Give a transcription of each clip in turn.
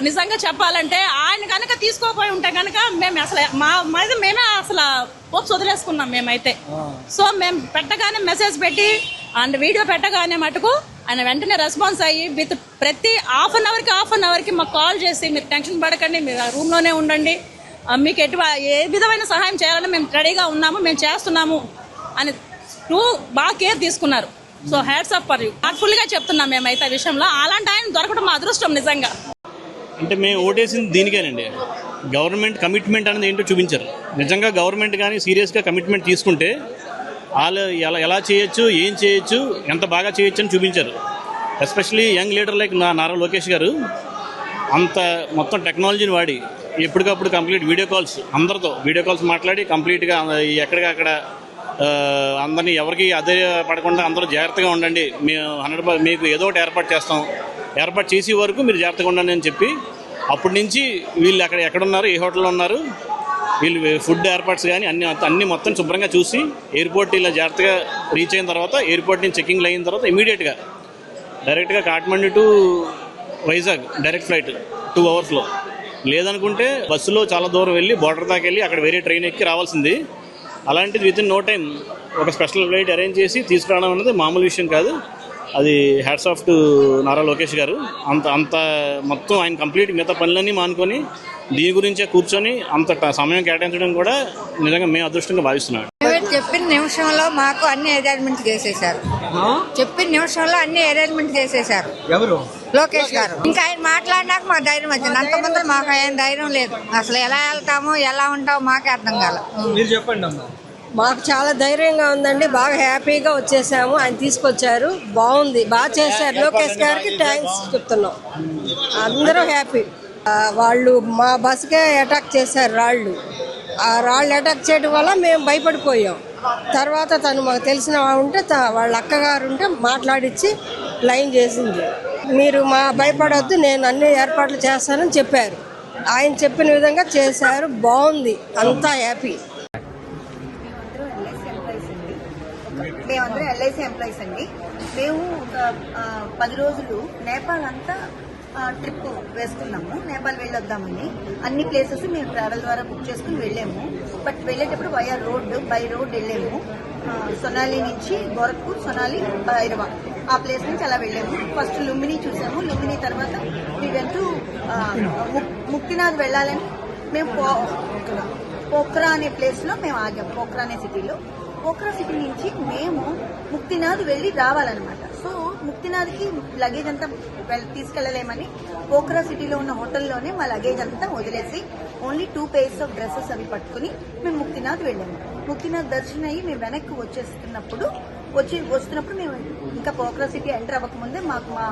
నిజంగా చెప్పాలంటే ఆయన కనుక తీసుకోపోయి ఉంటే కనుక మేము అసలు మా మాది మేమే అసలు పోప్స్ వదిలేసుకున్నాం మేమైతే. సో మేము పెట్టగానే మెసేజ్ పెట్టి అండ్ వీడియో పెట్టగానే మటుకు ఆయన వెంటనే రెస్పాన్స్ అయ్యి విత్ ప్రతి హాఫ్ అన్ అవర్కి హాఫ్ అన్ అవర్కి మాకు కాల్ చేసి మీరు టెన్షన్ పడకండి మీరు రూమ్లోనే ఉండండి. మీకు ఎటు ఏ విధమైన సహాయం చేయాలని మేము రెడీగా ఉన్నాము మేము చేస్తున్నాము అని టూ బాగా కేర్ తీసుకున్నారు. So hats up for you హార్ట్ఫుల్గా చెప్తున్నాం మేమైతే ఆ విషయంలో. అలాంటి ఆయన దొరకడం మా అదృష్టం నిజంగా. అంటే మేము ఓటేసింది దీనికేనండి. గవర్నమెంట్ కమిట్మెంట్ అనేది ఏంటో చూపించారు. నిజంగా గవర్నమెంట్ కానీ సీరియస్గా కమిట్మెంట్ తీసుకుంటే వాళ్ళు ఎలా ఎలా చేయొచ్చు ఏం చేయొచ్చు ఎంత బాగా చేయొచ్చు అని చూపించారు. ఎస్పెషలీ యంగ్ లీడర్ లైక్ నా నారా లోకేష్ గారు అంత మొత్తం టెక్నాలజీని వాడి ఎప్పటికప్పుడు కంప్లీట్ వీడియో కాల్స్ అందరితో వీడియో కాల్స్ మాట్లాడి కంప్లీట్గా ఎక్కడికక్కడ అందరినీ ఎవరికి అదే పడకుండా అందరూ జాగ్రత్తగా ఉండండి. మేము హండ్రెడ్ మీకు ఏదో ఒకటి ఏర్పాటు చేస్తాం. ఏర్పాటు చేసే వరకు మీరు జాగ్రత్తగా ఉండండి అని చెప్పి అప్పటి నుంచి వీళ్ళు అక్కడ ఎక్కడున్నారు ఏ హోటల్లో ఉన్నారు వీళ్ళు ఫుడ్ ఏర్పాట్స్ కానీ అన్ని అన్ని మొత్తం శుభ్రంగా చూసి ఎయిర్పోర్ట్ ఇలా జాగ్రత్తగా రీచ్ అయిన తర్వాత ఎయిర్పోర్ట్ నుంచి చెకింగ్ అయిన తర్వాత ఇమీడియట్గా డైరెక్ట్గా Kathmandu to Vizag direct flight two అవర్స్లో లేదనుకుంటే బస్సులో చాలా దూరం వెళ్ళి బోర్డర్ దాకా వెళ్ళి అక్కడ వేరే ట్రైన్ ఎక్కి రావాల్సింది. అలాంటిది విత్ ఇన్ నో టైం ఒక స్పెషల్ ఫ్లైట్ అరేంజ్ చేసి తీసుకురావడం అనేది మామూలు విషయం కాదు. అది hats off to Nara Lokesh garu. అంత అంత మొత్తం ఆయన కంప్లీట్ మిగతా పనులన్నీ మానుకొని దీని గురించే కూర్చొని అంత సమయం కేటాయించడం కూడా నిజంగా మేము అదృష్టంగా భావిస్తున్నాం. చెప్పిన నిమిషంలో మాకు అన్ని అరేంజ్మెంట్ చేసేసారు చెప్పిన నిమిషంలో అన్ని అరేంజ్మెంట్ చేసేసారు ఎవరు? లోకేష్ గారు. ఇంకా ఆయన మాట్లాడినాక మాకు ధైర్యం వచ్చింది. అంతకుముందు మాకు ఆయన ధైర్యం లేదు. అసలు ఎలా వెళ్తాము ఎలా ఉంటామో మాకే అర్థం కాల. మీరు చెప్పండి అమ్మా. మాకు చాలా ధైర్యంగా ఉందండి. బాగా హ్యాపీగా వచ్చేసాము. ఆయన తీసుకొచ్చారు. బాగుంది. బాగా చేశారు. లోకేష్ గారికి థ్యాంక్స్ చెప్తున్నాం. అందరూ హ్యాపీ. వాళ్ళు మా బస్కే అటాక్ చేశారు రాళ్ళు. ఆ రాళ్ళు అటాక్ చేయడం వల్ల మేము భయపడిపోయాం. తర్వాత తను మాకు తెలిసిన ఉంటే త- వాళ్ళ అక్కగారు ఉంటే మాట్లాడిచ్చి లైన్ చేసింది. మీరు మా భయపడొద్దు. నేను అన్ని ఏర్పాట్లు చేస్తానని చెప్పారు. ఆయన చెప్పిన విధంగా చేశారు. బాగుంది. అంతా హ్యాపీ. మేమందరం ఎంప్లాయీస్ అండి. మేము ఒక పది రోజులు నేపాల్ అంతా ట్రిప్ వేసుకున్నాము. నేపాల్ వెళ్ళొద్దామని. అన్ని ప్లేసెస్ మేము ట్రావెల్ ద్వారా బుక్ చేసుకుని వెళ్ళాము. బట్ వెళ్ళేటప్పుడు వయా రోడ్ బై రోడ్ వెళ్ళాము. సొనాలి నుంచి గోరఖ్పూర్ సొనాలి భైరవ. ఆ ప్లేస్ నుంచి అలా వెళ్ళాము. ఫస్ట్ లుంబిని చూసాము. లుంబిని తర్వాత మీ ముక్తినాథ్ వెళ్ళాలని మేము పోక్రా అనే ప్లేస్లో మేము ఆగాము. పోక్రా అనే సిటీలో పోక్రా సిటీ నుంచి మేము ముక్తినాథ్ వెళ్ళి రావాలన్నమాట. సో ముక్తినాథ్కి లగేజ్ అంతా వెల్- తీసుకెళ్ళలేమని పోఖ్రా సిటీలో ఉన్న హోటల్లోనే మా లగేజ్ అంతా వదిలేసి only two pairs of dresses అవి పట్టుకుని మేము ముక్తినాథ్ వెళ్ళాము ముక్తినాథ్ దర్శనం అయ్యి మేము వెనక్కి వచ్చేస్తున్నప్పుడు వచ్చి వస్తున్నప్పుడు మేము ఇంకా పోక్రా సిటీ ఎంటర్ అవ్వకముందే మాకు మా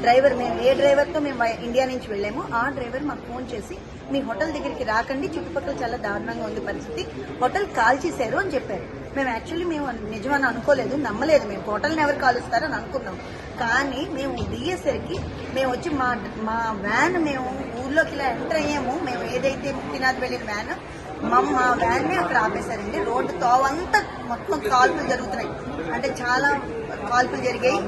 డ్రైవర్ మేము ఏ డ్రైవర్తో మేము ఇండియా నుంచి వెళ్ళాము ఆ డ్రైవర్ మాకు ఫోన్ చేసి మీ హోటల్ దగ్గరికి రాకండి చుట్టుపక్కల చాలా దారుణంగా ఉంది పరిస్థితి హోటల్ కాల్ చేశారు అని చెప్పారు. మేము యాక్చువల్లీ మేము నిజమని అనుకోలేదు నమ్మలేదు. మేము హోటల్ని ఎవరు కాలుస్తారని అనుకున్నాం. కానీ మేము దిగేసరికి మేము వచ్చి మా మా వ్యాన్ మేము ఊర్లోకి ఇలా ఎంటర్ అయ్యాము. మేము ఏదైతే ముక్తినాథ్ వెళ్ళిన వ్యాన్ మా మా వ్యాన్ని అక్కడ ఆపేశారండి. రోడ్డు తోవంతా మొత్తం కాల్పులు జరుగుతున్నాయి. అంటే చాలా కాల్పులు జరిగాయి.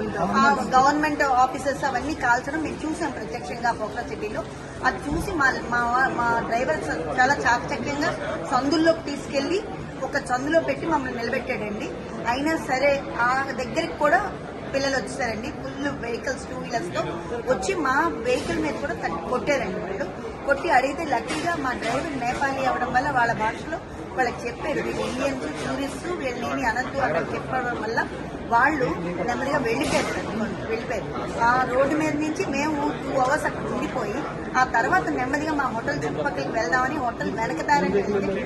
ఆ గవర్నమెంట్ ఆఫీసర్స్ అవన్నీ కాల్చడం మేము చూసాం ప్రత్యక్షంగా పోక్రా సిటీలో. అది చూసి మా మా డ్రైవర్ చాలా చాకచక్యంగా సందుల్లోకి తీసుకెళ్ళి ఒక చందులో పెట్టి మమ్మల్ని నిలబెట్టాడండి. అయినా సరే ఆ దగ్గరికి కూడా పిల్లలు వచ్చేసారండి ఫుల్ వెహికల్స్ టూ వీలర్స్తో వచ్చి మా వెహికల్ మీద కూడా కొట్టారండి వాళ్ళు. కొట్టి అడిగితే లక్కీగా మా డ్రైవర్ నేపాలీ అవడం వల్ల వాళ్ళ భాషలో వాళ్ళకి చెప్పారు. వీళ్ళు ఇండియన్స్ టూరిస్ట్ వీళ్ళని అక్కడ చెప్పడం వల్ల వాళ్ళు నెమ్మదిగా వెళ్ళిపోయారు. వెళ్ళిపోయారు. ఆ రోడ్డు మీద నుంచి మేము టూ అవర్స్ అక్కడ ఉండిపోయి ఆ తర్వాత నెమ్మదిగా మా హోటల్ చుట్టుపక్కలకి వెళ్దామని హోటల్ వెనకదారని వెళ్తే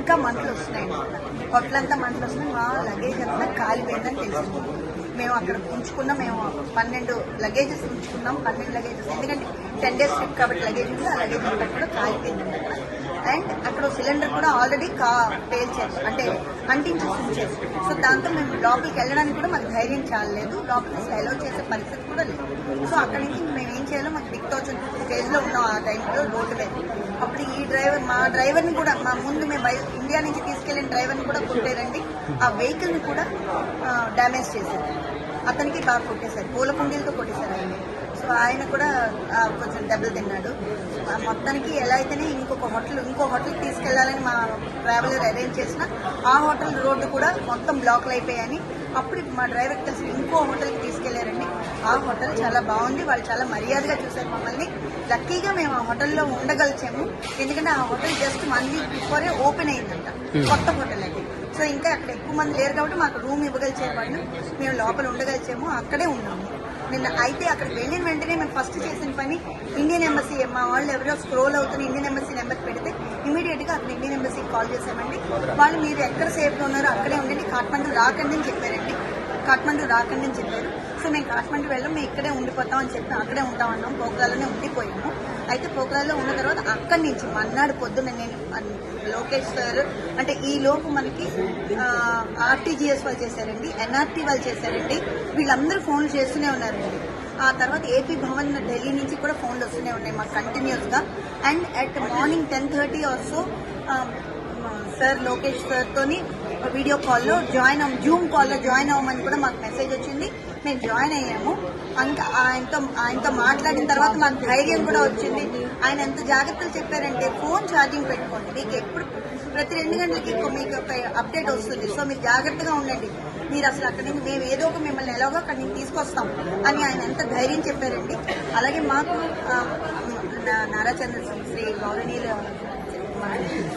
ఇంకా మంటలు వస్తున్నాయండి హోటల్ అంతా మంటలు వస్తున్నాయి. మా లగేజ్ అంతా కాలిపోయిందని తెలిసింది. మేము అక్కడ ఉంచుకున్నాం. మేము పన్నెండు లగేజెస్ ఉంచుకున్నాం. పన్నెండు లగేజెస్ ఎందుకంటే టెన్ డేస్ ట్రిప్ కాబట్టి లగేజ్ ఉంది. ఆ లగేజ్ అంతా కూడా కాలిపోయింది. అండ్ అక్కడ సిలిండర్ కూడా ఆల్రెడీ కా పేల్చారు అంటే అంటించేసి ఉంచారు సో దాంతో మేము లోపలికి వెళ్ళడానికి కూడా మాకు ధైర్యం చాలలేదు. లోపలికి అలౌ చేసే పరిస్థితి కూడా లేదు. సో అక్కడి నుంచి మేము ఏం చేయాలో మాకు దిక్తోచని స్టేజ్లో ఉన్నాం ఆ టైంలో రోడ్డు మీద. అప్పుడు ఈ డ్రైవర్ మా డ్రైవర్ని కూడా మా ముందు మేము బయ- ఇండియా నుంచి తీసుకెళ్ళిన డ్రైవర్ని కూడా కొట్టేరండి. ఆ వెహికల్ని కూడా డ్యామేజ్ చేశారు. అతనికి బాగా కొట్టేశారు. పూల కుండీలతో కొట్టేశారు ఆయన. సో ఆయన కూడా కొంచెం దెబ్బలు తిన్నాడు. మొత్తానికి ఎలా అయితేనే ఇంకొక హోటల్ ఇంకో హోటల్ తీసుకెళ్ళాలని మా ట్రావెలర్ అరేంజ్ చేసిన ఆ హోటల్ రోడ్డు కూడా మొత్తం బ్లాక్లు అయిపోయాయని. అప్పుడు మా డ్రైవర్ కలిసి ఇంకో హోటల్కి తీసుకెళ్ళారండి. ఆ హోటల్ చాలా బాగుంది. వాళ్ళు చాలా మర్యాదగా చూశారు మమ్మల్ని. లక్కీగా మేము ఆ హోటల్లో ఉండగలిచాము. ఎందుకంటే ఆ హోటల్ జస్ట్ వన్ వీక్ బిఫోరే ఓపెన్ అయిందంట. కొత్త హోటల్ అది. సో ఇంకా అక్కడ ఎక్కువ మంది లేరు కాబట్టి మాకు రూమ్ ఇవ్వగలిచారు వాళ్ళు. మేము లోపల ఉండగలిచాము. అక్కడే ఉన్నాము. నిన్న అయితే అక్కడికి వెళ్ళిన వెంటనే మేము ఫస్ట్ చేసిన పని ఇండియన్ ఎంబసీ మా వాళ్ళు ఎవరో స్క్రోల్ అవుతున్న ఇండియన్ ఎంబసీ నెంబర్ పెడితే ఇమీడియట్గా అక్కడ ఇండియన్ ఎంబసీకి కాల్ చేసామండి వాళ్ళు మీరు ఎక్కడ సేఫ్గా ఉన్నారో అక్కడే ఉండండి కాఠ్మండు రాకండి అని చెప్పారండి. కాఠ్మండు రాకండి అని చెప్పారు. సో మేము కాఠ్మండు వెళ్ళాం మేము ఇక్కడే ఉండిపోతాం అని చెప్పి అక్కడే ఉంటాం అన్నాం పోకరాలోనే ఉండిపోయాము. అయితే పోకరాల్లో ఉన్న తర్వాత అక్కడి నుంచి మన్నాడు పొద్దున్న నేను లోకేష్ సార్ అంటే ఈ లోపు మనకి ఆర్టీజీఎస్ వాళ్ళు చేశారండి ఎన్ఆర్టీ వాళ్ళు చేశారండి. వీళ్ళందరూ ఫోన్లు చేస్తూనే ఉన్నారండి. ఆ తర్వాత ఏపీ భవన్ ఢిల్లీ నుంచి కూడా ఫోన్లు వస్తూనే ఉన్నాయి మాకు కంటిన్యూస్గా. And at morning ten thirty also sir Lokesh sir తోని వీడియో కాల్లో జాయిన్ అవ్వం జూమ్ కాల్లో జాయిన్ అవ్వమని కూడా మాకు మెసేజ్ వచ్చింది. మేము జాయిన్ అయ్యాము. ఇంకా ఆయనతో ఆయనతో మాట్లాడిన తర్వాత మాకు ధైర్యం కూడా వచ్చింది. ఆయన ఎంత జాగ్రత్తలు చెప్పారంటే ఫోన్ ఛార్జింగ్ పెట్టుకోండి. మీకు ఎప్పుడు ప్రతి రెండు గంటలకి మీకు ఒక అప్డేట్ వస్తుంది. సో మీరు జాగ్రత్తగా ఉండండి. మీరు అసలు అక్కడి నుంచి మేము ఏదో ఒక మిమ్మల్ని ఎలాగో అక్కడి నుంచి తీసుకొస్తాం అని ఆయన ఎంత ధైర్యం చెప్పారండి. అలాగే మాకు నారా చంద్రశేఖర్ శ్రీ గౌరవనీయులు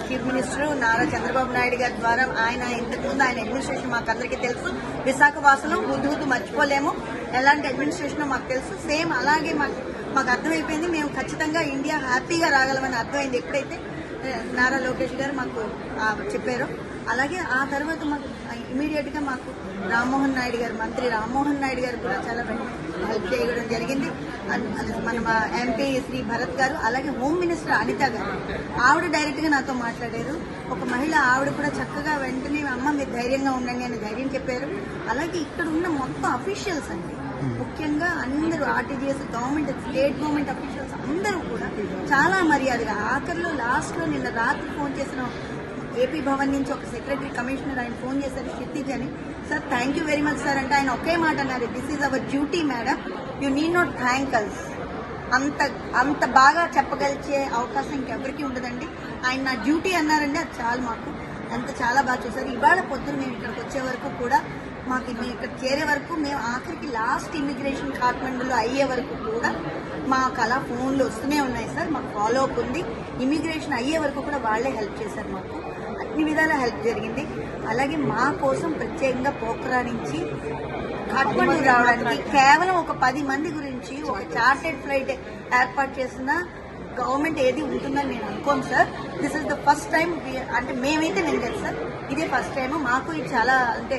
చీఫ్ మినిస్టర్ నారా చంద్రబాబు నాయుడు గారి ద్వారా ఆయన ఇంతకుముందు ఆయన అడ్మినిస్ట్రేషన్ మాకు అందరికీ తెలుసు. విశాఖ వాసులు హుద్దు హుద్దు మర్చిపోలేము. ఎలాంటి అడ్మినిస్ట్రేషన్ మాకు తెలుసు. సేమ్ అలాగే మాకు మాకు అర్థమైపోయింది. మేము ఖచ్చితంగా ఇండియా హ్యాపీగా రాగలమని అర్థమైంది ఎప్పుడైతే. నారా లోకేష్ గారు మాకు చెప్పారు. అలాగే ఆ తర్వాత మాకు ఇమీడియట్గా మాకు రామ్మోహన్ నాయుడు గారు మంత్రి రామ్మోహన్ నాయుడు గారు కూడా చాలా హెల్ప్ చేయడం జరిగింది. మన ఎంపీ శ్రీ భరత్ గారు అలాగే హోమ్ మినిస్టర్ అనిత గారు. ఆవిడ డైరెక్ట్గా నాతో మాట్లాడారు. ఒక మహిళ ఆవిడ కూడా చక్కగా వెంటనే అమ్మ మీరు ధైర్యంగా ఉండండి అని ధైర్యం చెప్పారు. అలాగే ఇక్కడ ఉన్న మొత్తం అఫీషియల్స్ అండి ముఖ్యంగా అందరూ RTGS government state government officials అందరూ కూడా చాలా మర్యాదగా ఆఖరిలో లాస్ట్లో నిన్న రాత్రి ఫోన్ చేసిన ఏపీ భవన్ నుంచి ఒక సెక్రటరీ కమిషనర్ ఆయన ఫోన్ చేశారు క్షితిజ్ అని. Sir thank you very much sir అంటే ఆయన ఒకే మాట అన్నారు. This is our duty madam you need not thank us అంత అంత బాగా చెప్పగలిచే అవకాశం ఇంకెవరికి ఉండదండి. ఆయన నా డ్యూటీ అన్నారండి అది చాలు మాకు. అంత చాలా బాగా చూసారు ఇవాళ పొద్దున మేము ఇక్కడికి వచ్చే వరకు కూడా మాకు మేము ఇక్కడ చేరే వరకు మేము ఆఖరికి లాస్ట్ ఇమిగ్రేషన్ కాఠ్మండులో అయ్యే వరకు కూడా మాకు అలా ఫోన్లు వస్తూనే ఉన్నాయి సార్. మాకు ఫాలో అప్ ఉంది. ఇమిగ్రేషన్ అయ్యే వరకు కూడా వాళ్ళే హెల్ప్ చేశారు మాకు. అన్ని విధాల హెల్ప్ జరిగింది. అలాగే మా కోసం ప్రత్యేకంగా పోఖరా నుంచి కాఠ్మండు రావడానికి కేవలం ఒక పది మంది గురించి ఒక చార్టెడ్ ఫ్లైట్ ఏర్పాటు చేసిన గవర్నమెంట్ ఏది ఉంటుందని నేను అనుకోను sir. This is the first time అంటే మేమైతే నేను తెలుసు సార్. ఇదే ఫస్ట్ టైం మాకు ఇది చాలా అంటే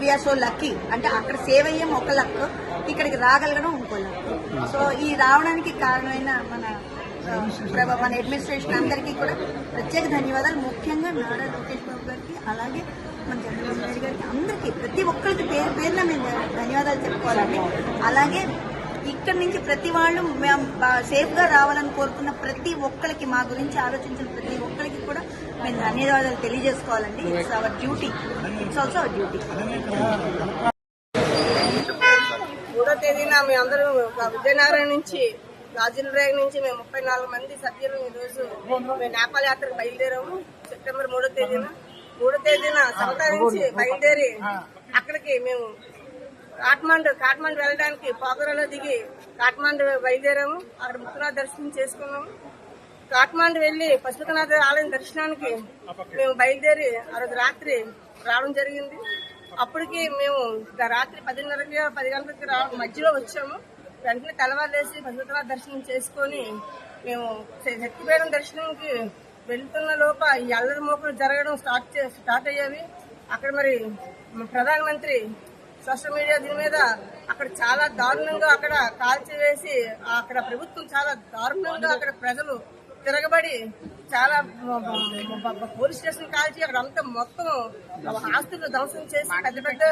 వీఆర్ సో లక్కీ. అంటే అక్కడ సేవ్ అయ్యాం ఒక లక్ ఇక్కడికి రాగలగడం ఇంకో లక్ సో ఈ రావడానికి కారణమైన మన మన అడ్మినిస్ట్రేషన్ అందరికీ కూడా ప్రత్యేక ధన్యవాదాలు. ముఖ్యంగా నారా లోకేష్ బాబు గారికి అలాగే మన చంద్రబాబు నాయుడు గారికి అందరికీ ప్రతి ఒక్కరికి పేరు పేరున మేము ధన్యవాదాలు చెప్పుకోవాలండి. అలాగే ఇక్కడ నుంచి ప్రతి వాళ్ళు మేము సేఫ్గా రావాలని కోరుకున్న ప్రతి ఒక్కరికి మా గురించి ఆలోచించిన ప్రతి ఒక్కరికి కూడా మేము ధన్యవాదాలు తెలియజేసుకోవాలండి. It's our duty it's also our duty మూడో తేదీన మేము అందరూ విజయనగరం నుంచి రాజులరేగ నుంచి మేము ముప్పై నాలుగు మంది సభ్యులు ఈ రోజు మేము నేపాల్ యాత్రకు బయలుదేరాము. సెప్టెంబర్ మూడో తేదీన. మూడో తేదీన సమతా నుంచి బయలుదేరి అక్కడికి మేము కాఠ్మండు కాఠ్మండు వెళ్ళడానికి పోఖరాలో దిగి కాఠ్మండు బయలుదేరాము. అక్కడ ముక్కునాథ్ దర్శనం చేసుకున్నాము. కాఠ్మండు వెళ్ళి పశుపతినాథ ఆలయం దర్శనానికి మేము బయలుదేరి ఆ రోజు రాత్రి రావడం జరిగింది. అప్పటికి మేము రాత్రి పదిన్నరకి పది గంటలకి రా మధ్యలో వచ్చాము. వెంటనే తెల్లవారులేసి పశుపతినాథ దర్శనం చేసుకొని మేము శ- శక్తిపీఠం దర్శనంకి వెళ్తున్న లోప ఈ అల్లరి మోకలు జరగడం స్టార్ట్ చే- స్టార్ట్ అయ్యేవి. అక్కడ మరి ప్రధానమంత్రి సోషల్ మీడియా దీని మీద అక్కడ చాలా దారుణంగా అక్కడ కాల్చివేసి అక్కడ ప్రభుత్వం చాలా దారుణంగా అక్కడ ప్రజలు తిరగబడి చాలా పోలీస్ స్టేషన్ కాల్చి అక్కడ అంతా మొత్తం ఆస్తులు ధ్వంసం చేసి పెద్ద పెద్ద.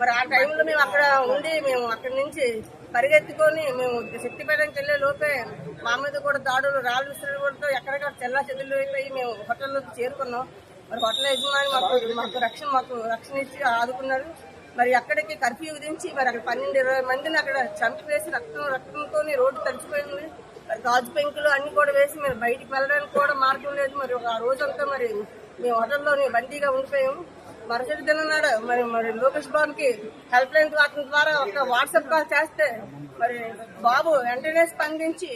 మరి ఆ టైంలో మేము అక్కడ ఉండి మేము అక్కడి నుంచి పరిగెత్తుకొని మేము శక్తిపేటకి వెళ్ళే లోపే మా మీద కూడా దాడులు రాళ్ళు విసిరడంతో ఎక్కడెక్కడ చెల్లా చెదులు అయిపోయి మేము హోటల్లోకి చేరుకున్నాం. మరి హోటల్ యజమాని మాకు మాకు రక్షణ మాకు రక్షణ ఇచ్చి ఆదుకున్నారు. మరి అక్కడికి కర్ఫ్యూ విధించి మరి అక్కడ పన్నెండు ఇరవై మందిని అక్కడ చంపివేసి రక్తం రక్తంతో రోడ్డు తడిచిపోయింది. గాజు పెంకులు అన్ని కూడా వేసి మరి బయటికి వెళ్ళడానికి కూడా మార్గం లేదు మరి. ఒక రోజంతా మరి మేము హోటల్లోనే బందీగా ఉండిపోయాము మరుసటి దినం నాడు మరి మరి లోకేష్ బాబుకి హెల్ప్ లైన్ అతని ద్వారా ఒక వాట్సాప్ కాల్ చేస్తే మరి బాబు వెంటనే స్పందించి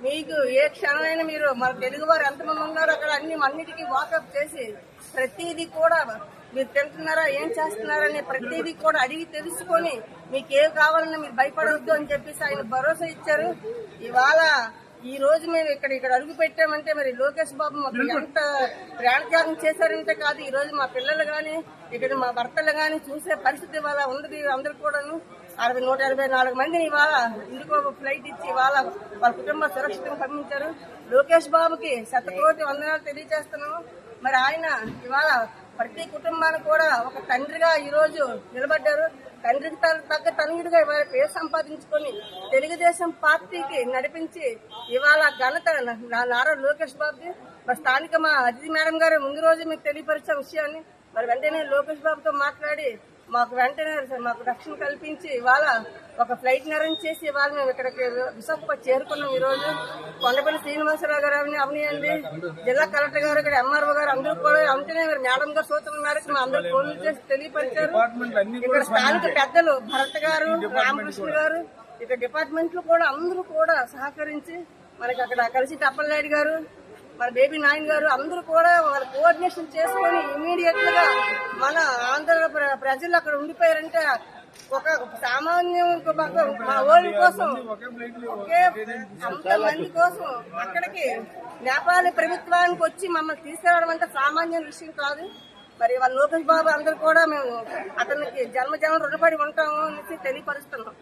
మీకు ఏ క్షణమైనా మీరు మన తెలుగు వారు ఎంతమంది ఉన్నారో అక్కడ అన్ని అన్నిటికీ వాకప్ చేసి ప్రతిదీ కూడా మీరు తింటున్నారా ఏం చేస్తున్నారని ప్రతిదీ కూడా అడిగి తెలుసుకొని మీకు ఏం కావాలన్నా మీరు భయపడవద్దు అని చెప్పేసి ఆయన భరోసా ఇచ్చారు. ఇవాళ ఈ రోజు మేము ఇక్కడ ఇక్కడ అడుగు పెట్టామంటే మరి లోకేష్ బాబు మాకు ఎంత ప్రాణత్యాగం చేశారంటే కాదు ఈ రోజు మా పిల్లలు గాని ఇక్కడ మా భర్తలు గాని చూసే పరిస్థితి ఇవాళ ఉంది అందరు కూడాను. అరవై నూట ఎనభై నాలుగు మందిని ఇవాళ ఇందుకు ఫ్లైట్ ఇచ్చి ఇవాళ వాళ్ళ కుటుంబ సురక్షితంగా పంపించారు. లోకేష్ బాబుకి శతకోటి వందనాలు తెలియజేస్తున్నాము. మరి ఆయన ఇవాళ ప్రతి కుటుంబానికి కూడా ఒక తండ్రిగా ఈ రోజు నిలబడ్డారు. తండ్రికి త- తగ్గ తనయుడిగా ఇవాళ పేరు సంపాదించుకొని తెలుగుదేశం పార్టీకి నడిపించి ఇవాళ ఘనత నా- నారా లోకేష్ బాబుకి. మరి స్థానిక మా అతిథి మేడం గారు ముందు రోజు మీకు తెలియపరిచిన విషయాన్ని. మరి వెంటనే లోకేష్ బాబుతో మాట్లాడి మాకు వెంటనే మాకు రక్షణ కల్పించి ఇవాళ ఒక ఫ్లైట్ అరేంజ్ చేసి ఇవాళ మేము ఇక్కడికి విశాఖపట్నం చేరుకున్నాం ఈ రోజు కొండపల్లి శ్రీనివాసరావు గారు అవని అవనియండి జిల్లా కలెక్టర్ గారు ఇక్కడ ఎంఆర్ఓ గారు అందరూ కూడా మరి మేడం గారు సూచన మేరకు అందరూ ఫోన్లు చేసి తెలియపరిచారు. ఇక్కడ స్థానిక పెద్దలు భరత్ గారు రామకృష్ణ గారు ఇక్కడ డిపార్ట్మెంట్లు కూడా అందరూ కూడా సహకరించి మనకి అక్కడ కలిసి తప్పలనాయుడు గారు మన బేబీ నాయన్ గారు అందరూ కూడా వాళ్ళ కోఆర్డినేషన్ చేసుకొని ఇమీడియట్గా మన ఆంధ్ర ప్ర- ప్రజలు అక్కడ ఉండిపోయారంటే ఒక సామాన్యం మా ఓళ్ళ కోసం ఒకే అంత మంది కోసం అక్కడికి నేపాలి ప్రభుత్వానికి వచ్చి మమ్మల్ని తీసుకురావడం అంటే సామాన్య విషయం కాదు. మరి వాళ్ళ లోకేష్ బాబు అందరూ కూడా మేము అతనికి జన్మ జన్మ రుణపడి ఉంటాము అనేసి తెలియపరుస్తున్నాం.